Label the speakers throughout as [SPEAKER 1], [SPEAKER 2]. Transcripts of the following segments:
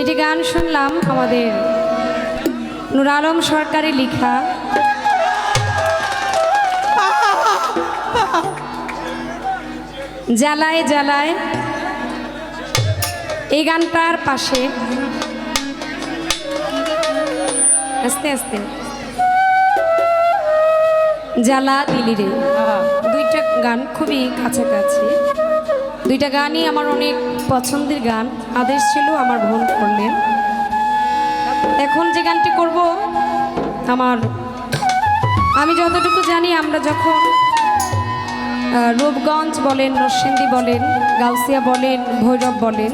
[SPEAKER 1] এটি গান শুনলাম আমাদের নুর আলম সরকারি লেখা। জ্বালায় জ্বালায় এই গানটার পাশে। আস্তে আস্তে। জ্বালা দিলি রে। দুইটা গান খুবই কাছাকাছি। দুইটা গানই আমার অনেক পছন্দের গান। আদেশ ছিল আমার বোন করলেন এখন যে গানটি করব, আমার আমি যতটুকু জানি, আমরা যখন রূপগঞ্জ বলেন, নরসিংদী বলেন, গাউসিয়া বলেন, ভৈরব বলেন,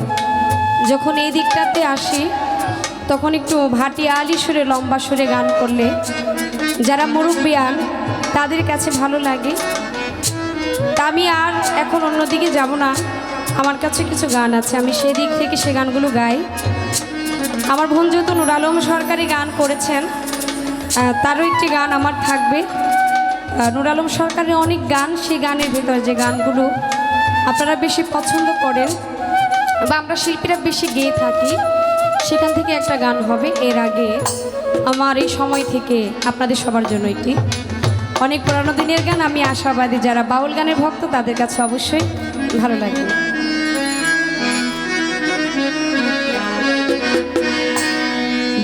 [SPEAKER 1] যখন এই দিকটাতে আসি, তখন একটু ভাটি আলি সুরে, লম্বা সুরে গান করলে যারা মুরব্বিয়ান, তাদের কাছে ভালো লাগে। তা আমি আর এখন অন্যদিকে যাব না। আমার কাছে কিছু গান আছে, আমি সেদিক থেকে সে গানগুলো গাই। আমার বোন যেহেতু নুর আলম সরকারি গান করেছেন তারও একটি গান আমার থাকবে। নুর আলম সরকারের অনেক গান, সেই গানের ভেতর যে গানগুলো আপনারা বেশি পছন্দ করেন বা আমরা শিল্পীরা বেশি গেয়ে থাকি, সেখান থেকে একটা গান হবে, এর আগে। আমার এই সময় থেকে আপনাদের সবার জন্য একটি। অনেক পুরানো দিনের গান, আমি আশাবাদী যারা বাউল গানের ভক্ত, তাদের কাছে অবশ্যই ভালো লাগবে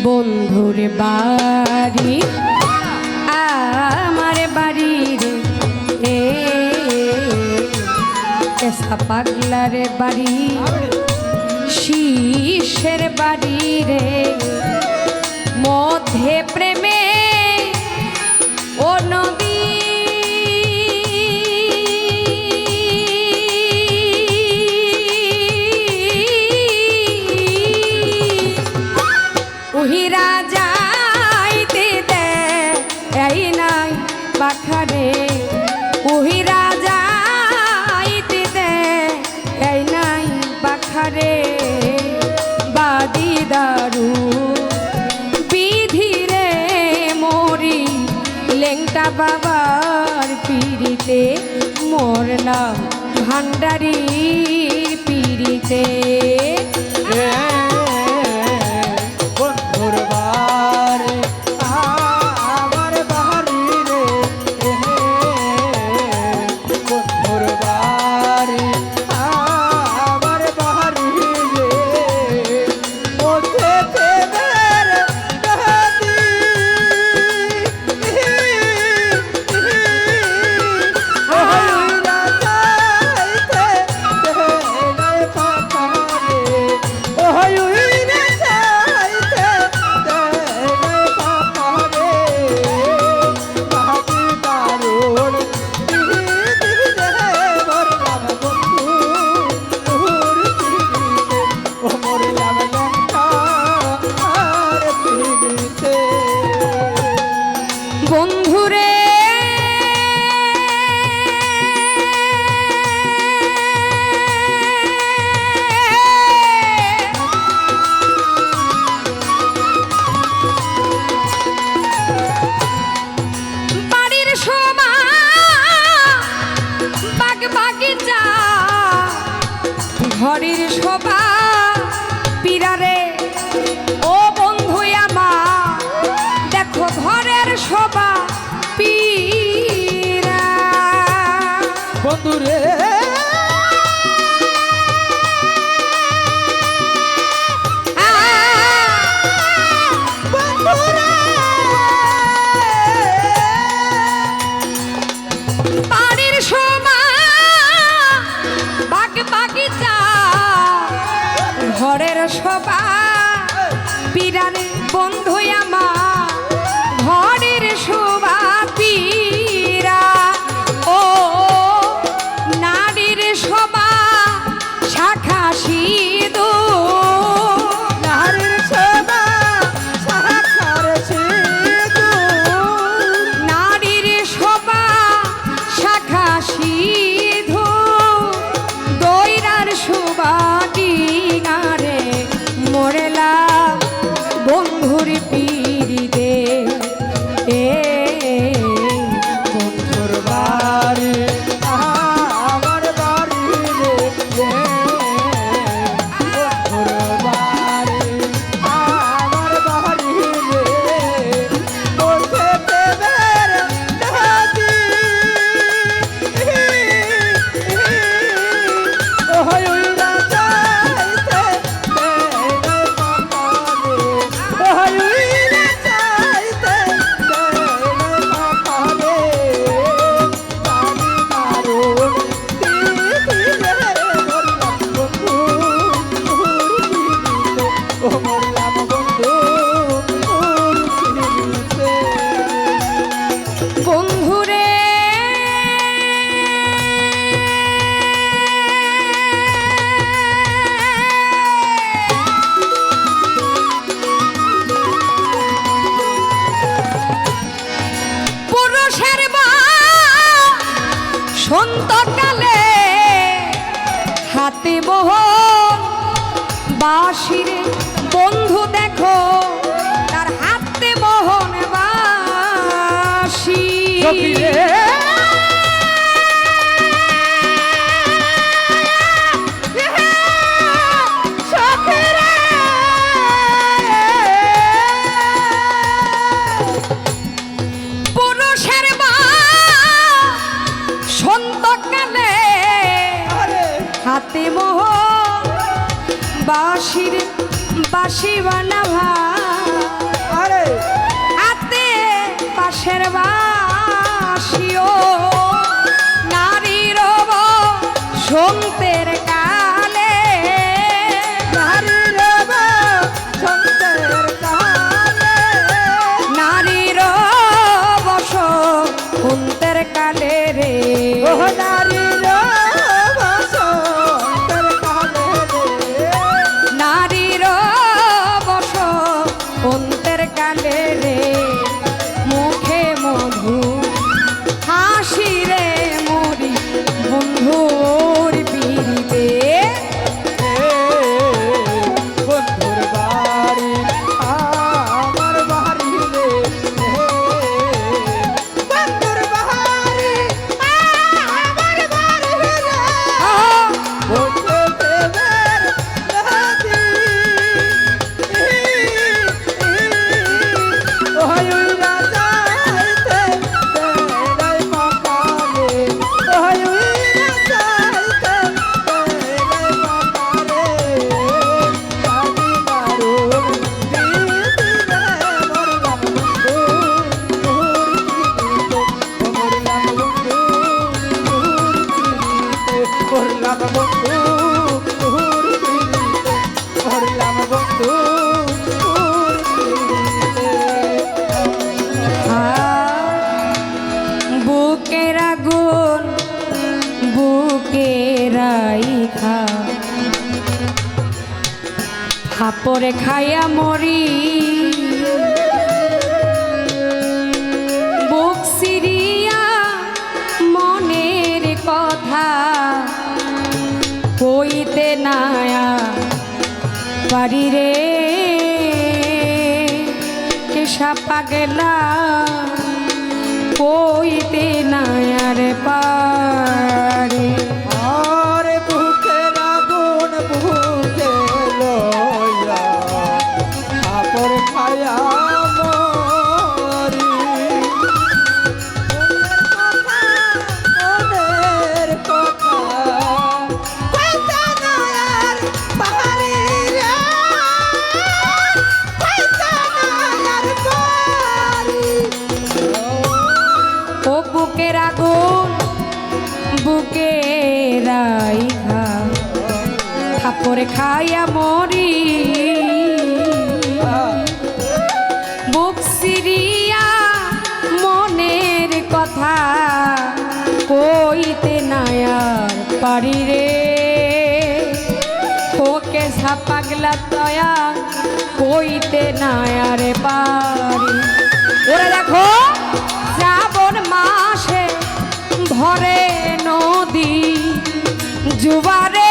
[SPEAKER 1] বন্ধুর বাড়ি, আমার বাড়ি রে এসা পাগলার বাড়ি, শীষের বাড়ি রে, মধ্যে প্রেমে বাবার পিড়িতে মরলাম ভান্ডারির পিড়িতে। ঘরের শোভা সকালে হাতে বহ বাসিরে বন্ধু দেখো তার হাতে মোহন বাসি বাসির বাসি বানাভা
[SPEAKER 2] আরে
[SPEAKER 1] হাসি রে মরি বন্ধুর খা হাপরে খাইয়া মরি নায়া। পারি রে কেসা পাগলা কইতে নায়ার পারে।
[SPEAKER 2] বুকের আগুন
[SPEAKER 1] বুকের খা থাপরে খাইয়া মরি। বুক সিরিয়া মনের কথা কইতে নায়ার পারি রে। ওকে সাপাগলা তয়া কইতে নায়ার পারি। ওরে দেখো মাসে ভরে নদী জুবারের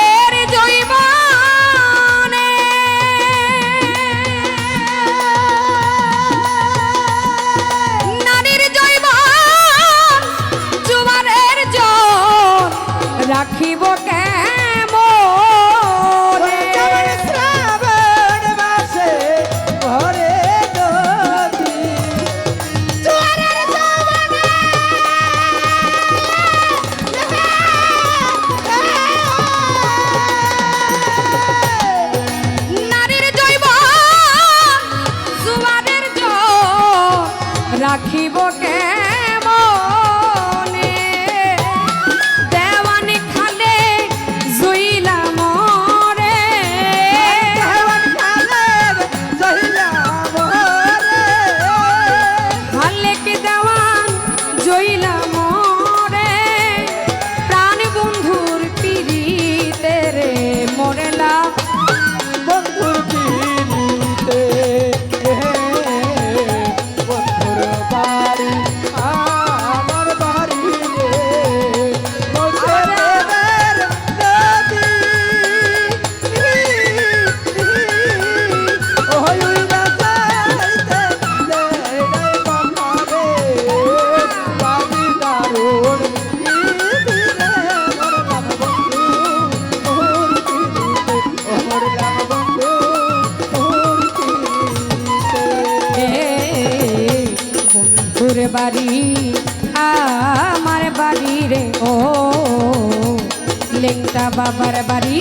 [SPEAKER 1] বাবার বাড়ি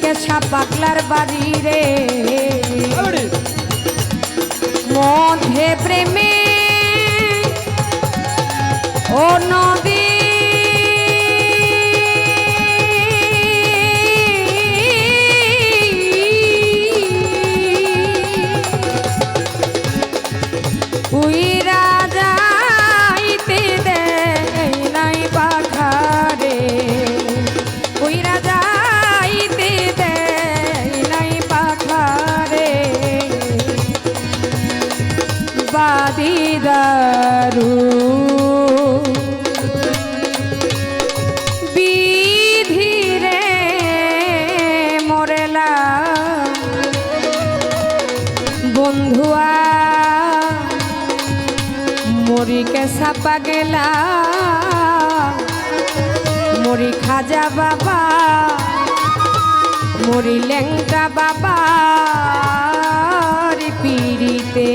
[SPEAKER 1] কেশা পাগলার বাড়ি রে। মধ্যে প্রেমে ও নদী বন্ধুয়া মরিকে সাপা গেলা মরি খাজা বাবা মরি লেংটা বাবা পিড়িতে।